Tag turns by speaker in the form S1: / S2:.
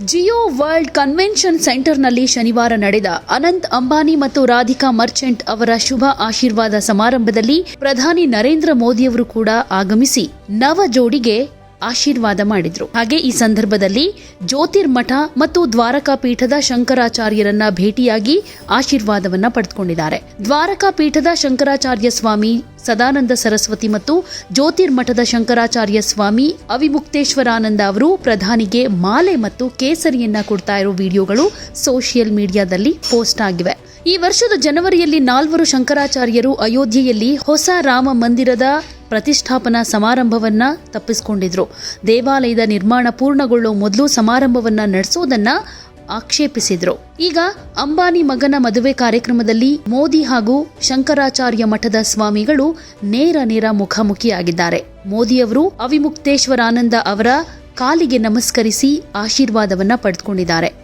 S1: Jio world convention ಸೆಂಟರ್ನಲ್ಲಿ ಶನಿವಾರ ನಡೆದ ಅನಂತ್ ಅಂಬಾನಿ ಮತ್ತು ರಾಧಿಕಾ ಮರ್ಚೆಂಟ್ ಅವರ ಶುಭ ಆಶೀರ್ವಾದ ಸಮಾರಂಭದಲ್ಲಿ ಪ್ರಧಾನಿ ನರೇಂದ್ರ ಮೋದಿಯವರು ಕೂಡ ಆಗಮಿಸಿ ನವ ಜೋಡಿಗೆ ಆಶೀರ್ವಾದ ಮಾಡಿದ್ರು. ಹಾಗೆ ಈ ಸಂದರ್ಭದಲ್ಲಿ ಜ್ಯೋತಿರ್ಮಠ ಮತ್ತು ದ್ವಾರಕಾ ಪೀಠದ ಶಂಕರಾಚಾರ್ಯರನ್ನ ಭೇಟಿಯಾಗಿ ಆಶೀರ್ವಾದವನ್ನ ಪಡೆದುಕೊಂಡಿದ್ದಾರೆ. ದ್ವಾರಕಾ ಪೀಠದ ಶಂಕರಾಚಾರ್ಯ ಸ್ವಾಮಿ ಸದಾನಂದ ಸರಸ್ವತಿ ಮತ್ತು ಜ್ಯೋತಿರ್ಮಠದ ಶಂಕರಾಚಾರ್ಯ ಸ್ವಾಮಿ ಅವಿಮುಕ್ತೇಶ್ವರಾನಂದ ಅವರು ಪ್ರಧಾನಿಗೆ ಮಾಲೆ ಮತ್ತು ಕೇಸರಿಯನ್ನ ಕೊಡ್ತಾ ಇರೋ ವಿಡಿಯೋಗಳು ಸೋಷಿಯಲ್ ಮೀಡಿಯಾದಲ್ಲಿ ಪೋಸ್ಟ್ ಆಗಿವೆ. ಈ ವರ್ಷದ ಜನವರಿಯಲ್ಲಿ ನಾಲ್ವರು ಶಂಕರಾಚಾರ್ಯರು ಅಯೋಧ್ಯೆಯಲ್ಲಿ ಹೊಸ ರಾಮ ಮಂದಿರದ ಪ್ರತಿಷ್ಠಾಪನಾ ಸಮಾರಂಭವನ್ನ ತಪ್ಪಿಸಿಕೊಂಡಿದ್ರು. ದೇವಾಲಯದ ನಿರ್ಮಾಣ ಪೂರ್ಣಗೊಳ್ಳೋ ಮೊದಲು ಸಮಾರಂಭವನ್ನ ನಡೆಸೋದನ್ನ ಆಕ್ಷೇಪಿಸಿದ್ರು. ಈಗ ಅಂಬಾನಿ ಮಗನ ಮದುವೆ ಕಾರ್ಯಕ್ರಮದಲ್ಲಿ ಮೋದಿ ಹಾಗೂ ಶಂಕರಾಚಾರ್ಯ ಮಠದ ಸ್ವಾಮಿಗಳು ನೇರ ನೇರ ಮುಖಾಮುಖಿಯಾಗಿದ್ದಾರೆ. ಮೋದಿಯವರು ಅವಿಮುಕ್ತೇಶ್ವರಾನಂದ ಅವರ ಕಾಲಿಗೆ ನಮಸ್ಕರಿಸಿ ಆಶೀರ್ವಾದವನ್ನ ಪಡೆದುಕೊಂಡಿದ್ದಾರೆ.